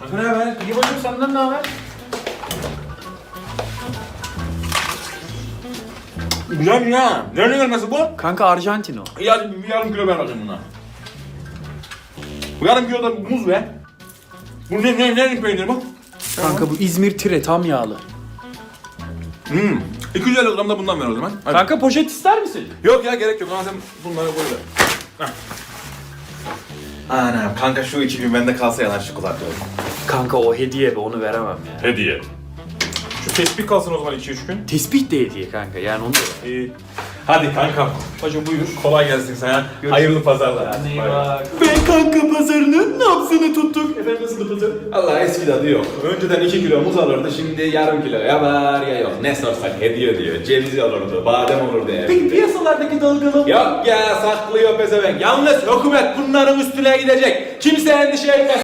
Kanka ne haber? İyi bacım senden ne haber? Güzel ya. Nereden gelmesi bu? Kanka Arjantin o. Bir yarım kilo ver bakayım buna. Bu yarım kilo da muz be. Bu ne ne ne peynir bu? Kanka bu İzmir tire tam yağlı. Hmm. 250 gram da bundan ver o zaman. Hadi. Kanka poşet ister misin? Yok ya gerek yok. Ama sen bunları koy ver. Hah. Anam kanka şu 2000 bende kalsa yalan çikolata olur. Kanka o hediye be onu veremem ya. Hediye. Şu tespih kalsın o zaman 2-3 gün. Tespih de hediye kanka yani onu da ver. İyi. Hadi kankam. Bacım buyur. Kolay gelsin sana. Hayırlı pazarlar. İyi Bay bay. bak. Ben kanka pazarının nabzını tuttuk. Efendim nasıl pazar? Allah eski tadı yok. Önceden 2 kilo muz alırdı, şimdi yarım kilo ya var ya yok. Ne sorsak hediye diyor. Ceviz alırdı, badem olurdu ev. Peki piyasalardaki dalgalanma? Yok ya saklıyor pezevenk. Yalnız hükümet bunların üstüne gidecek. Kimse endişe etmesin.